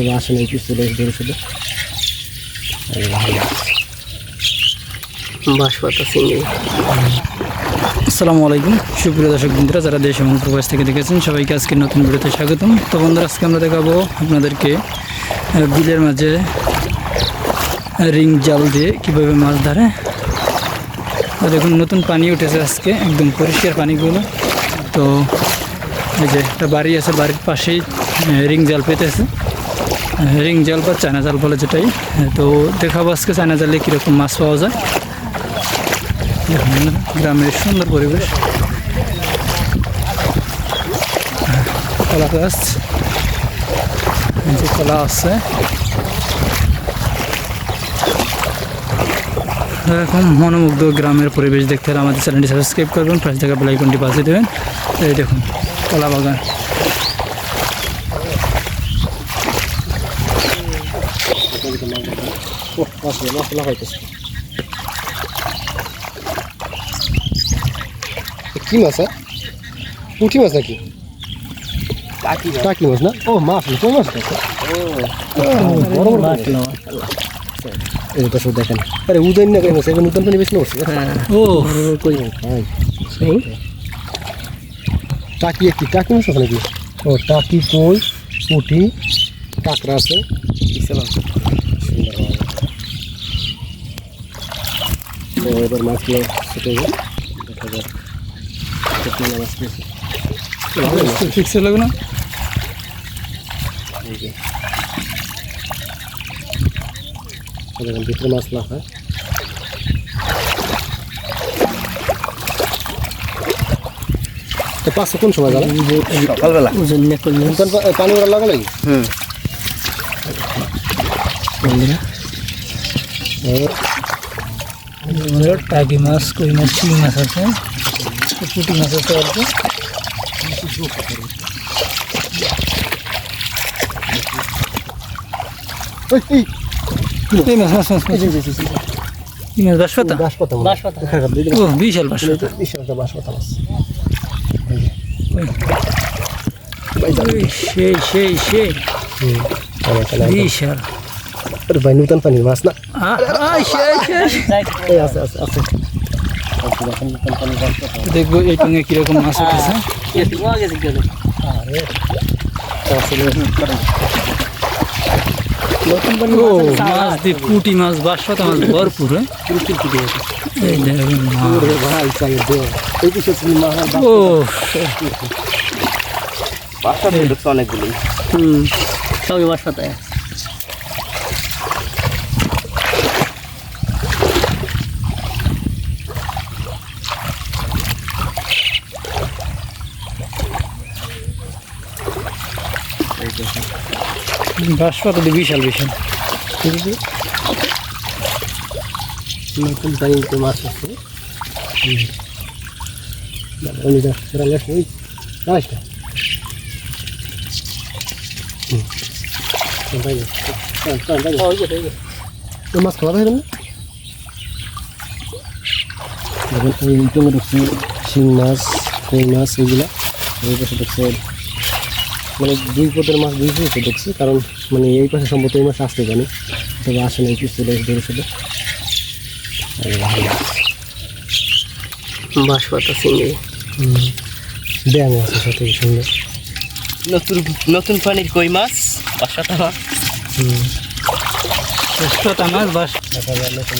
তবে আসে না কিছু চলে এসে শুধু। আসসালামু আলাইকুম। সুপ্রিয় দর্শক বন্ধুরা যারা দেশ এবং প্রবাস থেকে দেখেছেন সবাইকে আজকে নতুন ভিডিওতে স্বাগতম। তো বন্ধুরা আজকে আমরা দেখাবো আপনাদেরকে বিলের মাঝে রিং জাল দিয়ে কীভাবে মাছ ধরে। দেখুন নতুন পানি উঠেছে আজকে একদম পরিষ্কার পানিগুলো। তো এই যে একটা বাড়ি আছে বাড়ির পাশেই রিং জাল পেতেছে। রিং জাল বা চায়না জাল বলে যেটাই, তো দেখাবো আজকে চায়না জালে কীরকম মাছ পাওয়া যায়। গ্রামের সুন্দর পরিবেশ। কলা গাছ। যে কলা আছে। এরকম মনোমুগ্ধ গ্রামের পরিবেশ দেখতে হলে আমাদের চ্যানেলটি সাবস্ক্রাইব করবেন পাঁচ টাকা বেলাইকনটি বাজিয়ে দেবেন। এই দেখুন, কলা বাগান। মশলা মশলা হইতেছে কি মাছ হ্যাঁ পুঁটি মাছ নাকি টাকি মাছ না ও মাছ কোন মাছ এটা? ও, মাছ। শুধু দেখেন আরে উদয় না কেন সেখানে উদয় পানি বেশি পড়ছে ও কই ভাই টাকি একটি টাকি মাছ আছে নাকি ও টাকি কই পুঁটি কাঁকড়া আছে সুন্দর তো এবার মাছগুলো সেটে দেখা যাক। কতগুলো মাছ পেয়েছি ফিক্স লাগবে না এই যে। তো ভিতরে মাছ না হয় তো পাঁচশো কোন সময় যাবে সকালবেলা। করলে পানি ওরা লাগা লাগি হুম। বন্ধুরা। আমাদের টাকি মাছ কই মাছ চিং মাছ আছে। পুঁটি মাছ আছে অল্প বিশাল বাঁশপাতা। বিশাল একটা মাছ। সেই সেই সেই। বিশাল। আরে ভাই নূতন পানির মাছ না আছে আছে আছে। দেখব এই টঙ্গে কীরকম মাছ উঠেছে আসলে ও মাছ দিয়ে পুঁটি মাছ বাঁশপাতা মাছ ভরপুর হ্যাঁ? এই দেখুন মাছ। ওরে ভাই চাই দে এই কিছু তুমি মাছ ও বাসা ঢুকছে অনেকগুলি হুম সবই বাঁশপাতায় বাঁশপাতা দিয়ে বিশাল বিশাল। নতুন পানিতে মাছ আছে। মাছ খাওয়া হয় না? দেখুন এই ঢুকছে শিং মাছ কই মাছ এগুলা। এই পাশে ঢুকছে মানে দুই পদের মাছ দুই পদে দেখছি কারণ মানে এই পাশে সম্ভবত এই মাছ আসতে জানি তবে আসে না এই পিস চলে এসে শুধু নতুন নতুন পানির কই মাছ? বাসাটা মাছ। বাস নতুন